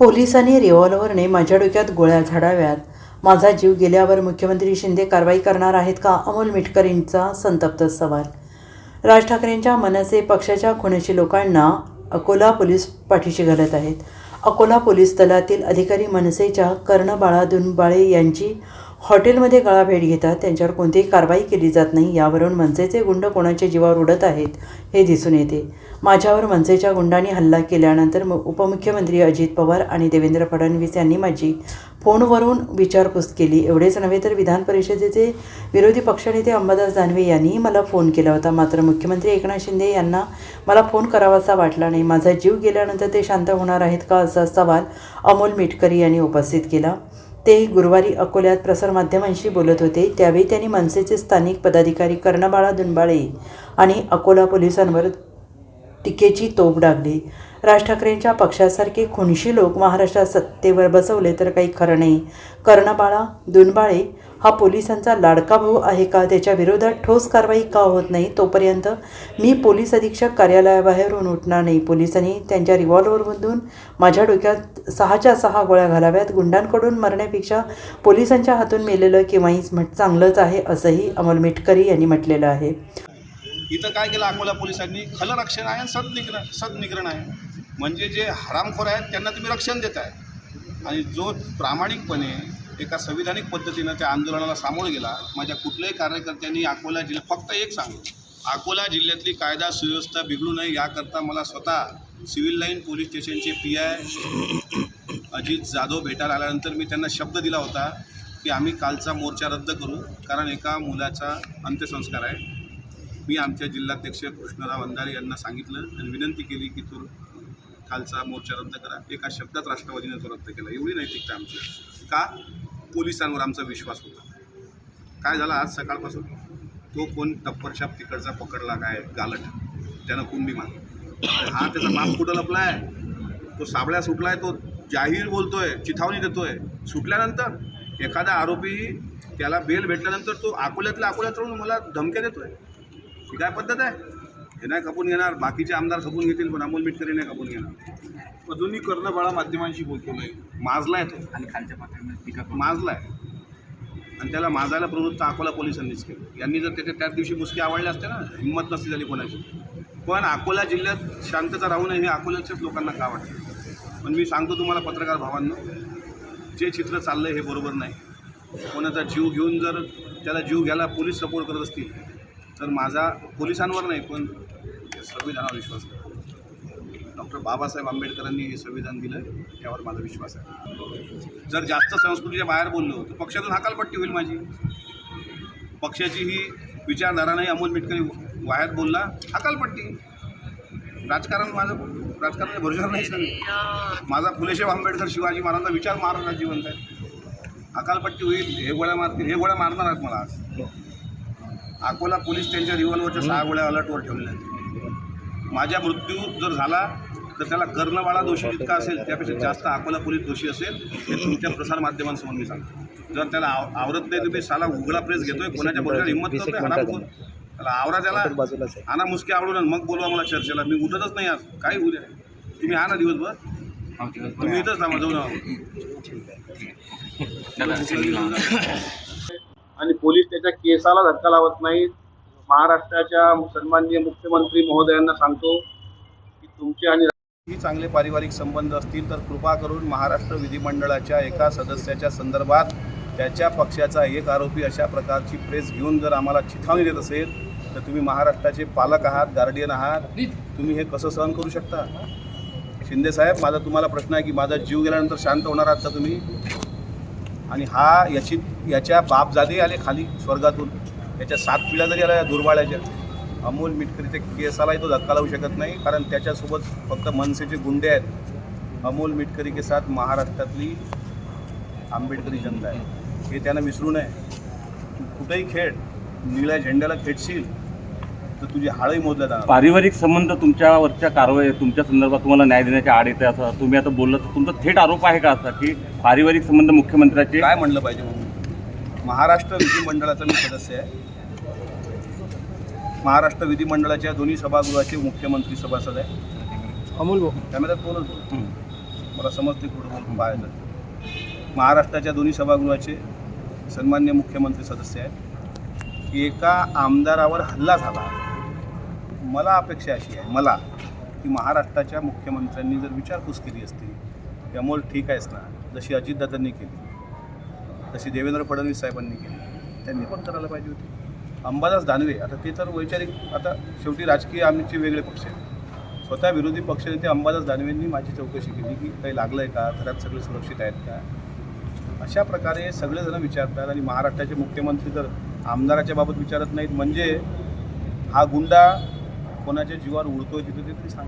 पोलिसांनी रिव्हॉल्व्हरने माझ्या डोक्यात गोळ्या झाडाव्यात. माझा जीव गेल्यावर मुख्यमंत्री शिंदे कारवाई करणार आहेत का? अमोल मिटकरींचा संतप्त सवाल. राज ठाकरेंच्या मनसे पक्षाच्या खुनाशी लोकांना अकोला पोलीस पाठीशी घालत आहेत. अकोला पोलीस दलातील अधिकारी मनसेच्या कर्णबाळा दुनबाळे यांची हॉटेलमध्ये गळाभेट घेतात. त्यांच्यावर कोणतीही कारवाई केली जात नाही. यावरून मनसेचे गुंड कोणाच्या जीवावर उडत आहेत हे दिसून येते. माझ्यावर मनसेच्या गुंडांनी हल्ला केल्यानंतर उपमुख्यमंत्री अजित पवार आणि देवेंद्र फडणवीस यांनी माझी फोनवरून विचारपूस केली. एवढेच नव्हे तर विधान परिषदेचे विरोधी पक्षनेते अंबादास दानवे यांनीही मला फोन केला होता. मात्र मुख्यमंत्री एकनाथ शिंदे यांना मला फोन करावासा वाटला नाही. माझा जीव गेल्यानंतर ते शांत होणार आहेत का असा सवाल अमोल मिटकरी यांनी उपस्थित केला. ते गुरुवारी अकोल्यात प्रसारमाध्यमांशी बोलत होते. त्यावेळी त्यांनी मनसेचे स्थानिक पदाधिकारी कर्णबाळा दुनबाळे आणि अकोला पोलिसांवर टीकेची तोफ डागली. राज ठाकरेंच्या पक्षासारखे खुनशी लोक महाराष्ट्रात सत्तेवर बसवले तर काही खरं नाही. कर्णबाळा दुनबाळे हा पोलिसांचा लाडका भाऊ आहे का? त्याच्या विरोधात ठोस कारवाई का होत नाही? तोपर्यंत मी पोलीस अधीक्षक कार्यालयाबाहेरून उठणार नाही. पोलिसांनी त्यांच्या रिव्हॉल्व्हरमधून माझ्या डोक्यात सहाच्या सहा गोळ्या घालाव्यात. गुंडांकडून मरण्यापेक्षा पोलिसांच्या हातून मेलेलं किंवाही म्हट चांगलंच आहे असंही अमोल मिटकरी यांनी म्हटलेलं आहे. इथं काय केलं अकोला पोलिसांनी? खलं रक्षण आहे आणि सदनिग्र सदनिग्रण आहे. म्हणजे जे हरामखोर आहेत त्यांना तुम्ही रक्षण देत आहे. आणि जो प्रामाणिकपणे एका संविधानिक पद्धतीनं त्या आंदोलनाला सामोरं गेला माझ्या कुठल्याही कार्यकर्त्यांनी अकोला जिल्ह्यात फक्त एक सांगू. अकोला जिल्ह्यातली कायदा सुव्यवस्था बिघडू नये याकरता मला स्वतः सिव्हिल लाईन पोलीस स्टेशनचे पी आय अजित जाधव भेटायला आल्यानंतर मी त्यांना शब्द दिला होता की आम्ही कालचा मोर्चा रद्द करू कारण एका मुलाचा अंत्यसंस्कार आहे. मी आमच्या जिल्हाध्यक्ष कृष्णराव अंधारे यांना सांगितलं आणि विनंती केली की तो कालचा मोर्चा रद्द करा. एका शब्दात राष्ट्रवादीने तो रद्द केला. एवढी नैतिकता आमची. का? पोलिसांवर आमचा विश्वास होता. काय झालं आज सकाळपासून? तो कोण टप्परशाप तिकडचा पकडला काय? गालट. त्यानं कुंडी मार हा त्याचा माप कुठं लपला आहे तो साबळ्या सुटलाय तो जाहीर बोलतोय चिथावणी देतोय. सुटल्यानंतर एखादा आरोपी त्याला बेल भेटल्यानंतर तो अकोल्यातल्या अकोल्यात राहून मला धमक्या देतोय. ही काय पद्धत आहे? हे नाही खपून घेणार बाकीचे आमदार खपून घेतील पण अमोल मिटकरी नाही खपून घेणार. अजूनही कर्णबाळा माध्यमांशी बोलतो नाही माजलाय तो. आणि खालच्या पातळीमध्ये टीका करून. माजलाय. आणि त्याला माजायला प्रवृत्त अकोला पोलिसांनीच केलं. यांनी जर त्याच्या त्याच दिवशी मुसके आवडले असते ना हिंमत नसती झाली कोणाची. पण अकोला जिल्ह्यात शांतता राहू नये हे अकोल्याच्याच लोकांना का वाटतं? पण मी सांगतो तुम्हाला पत्रकार भावांनो जे चित्र चाललंय हे बरोबर नाही. कोणाचा जीव घेऊन जर त्याला जीव घ्यायला पोलीस सपोर्ट करत असतील तर माझा पोलिसांवर नाही पण संविधानावर विश्वास आहे. डॉक्टर बाबासाहेब आंबेडकरांनी हे संविधान दिलं त्यावर माझा विश्वास आहे. जर जास्त संस्कृतीच्या बाहेर बोललो तर पक्षातून हकालपट्टी होईल माझी. पक्षाची ही विचारधारा नाही अमोल मिटकरी बाहेर बोलला हकालपट्टी. राजकारण माझं राजकारणाच्या भरोशावर नाही माझा फुलेशाह आंबेडकर शिवाजी महाराजांचा विचार मारणार जिवंत आहे. अकालपट्टी होईल हे गोळ्या मारतील हे गोळ्या मारणार आहेत मला आज. अकोला पोलीस त्यांच्या रिव्हॉल्वरच्या सहा गोळ्या अलर्टवर ठेवलेल्या आहेत. माझ्या मृत्यू जर झाला तर त्याला कर्णबाळा दोषी जितका असेल त्यापेक्षा जास्त अकोला पोलीस दोषी असेल हे तुमच्या प्रसारमाध्यमांसमोर मी सांगतो. जर त्याला आव आवरत नाही तुम्ही साला उघडा प्रेस घेतोय कोणाच्या बरोबर हिंमत करतोय हरामखोर त्याला आवरा त्याला. आणा मुसके आवडून मग बोलवा मला चर्चेला. मी उठतच नाही आज. काय होऊ द्या. तुम्ही आणा दिवसभर. हो, दिवसभर तुम्ही इथंच थांबा जाऊ दादा, आणि पोलीस त्याच्या केसाला धक्का लावत नाहीत. महाराष्ट्राच्या सन्माननीय मुख्यमंत्री महोदयांना सांगतो की तुमचे आणि ही चांगले पारिवारिक संबंध असतील तर कृपा करून महाराष्ट्र विधिमंडळाच्या एका सदस्याच्या संदर्भात त्याच्या पक्षाचा एक आरोपी अशा प्रकारची प्रेस घेऊन जर आम्हाला चिथावणी देत असेल तर तुम्ही महाराष्ट्राचे पालक आहात गार्डियन आहात. तुम्ही हे कसं सहन करू शकता? शिंदे साहेब माझा तुम्हाला प्रश्न आहे की माझा जीव गेल्यानंतर शांत होणार आहात का तुम्ही? आणि हा याची याच्या बापजादे आले खाली स्वर्गातून. याच्या सात पिढ्या जरी आल्या दुर्बाळ्याच्या. अमोल ते केसालाही तो धक्का लावू शकत नाही कारण त्याच्यासोबत फक्त मनसेचे गुंडे आहेत. अमोल मिटकरी के साथ महाराष्ट्रातली आंबेडकरी जनता आहे. हे त्यांना विसरू नये. कुठेही खेळ निळ्या झेंड्याला खेळशील तर तुझी हाळही मोजल्या जाणार. पारिवारिक संबंध तुमच्यावरच्या कारवाई तुमच्या संदर्भात तुम्हाला न्याय देण्याच्या आड येते असं तुम्ही आता बोललं तर तुमचा थेट आरोप आहे का असा की पारिवारिक संबंध मुख्यमंत्र्याचे? काय म्हणलं पाहिजे म्हणून? महाराष्ट्र विधिमंडळाचा मी सदस्य आहे. महाराष्ट्र विधिमंडळाच्या दोन्ही सभागृहाचे मुख्यमंत्री सभासद आहे. अमोल भाऊ. त्यामध्ये बोलत. मला समजते कुठं जातं महाराष्ट्राच्या दोन्ही सभागृहाचे सन्मान्य मुख्यमंत्री सदस्य आहेत. की एका आमदारावर हल्ला झाला. मला अपेक्षा अशी आहे मला की महाराष्ट्राच्या मुख्यमंत्र्यांनी जर विचारपूस केली असती त्यामुळे ठीक आहेस ना जशी अजितदादांनी केली तशी देवेंद्र फडणवीस साहेबांनी केली त्यांनी पण करायला पाहिजे होती. अंबादास दानवे आता ते तर वैचारिक आता शेवटी राजकीय आमचे वेगळे पक्ष आहेत. स्वतः विरोधी पक्षनेते अंबादास दानवेंनी माझी चौकशी केली की काही लागलं आहे का घरात सगळे सुरक्षित आहेत का? अशा प्रकारे सगळेजण विचारतात आणि महाराष्ट्राचे मुख्यमंत्री तर आमदाराच्या बाबत विचारत नाहीत म्हणजे हा गुंडा कोणाच्या जीवावर उडतोय तिथे ते तरी सांग.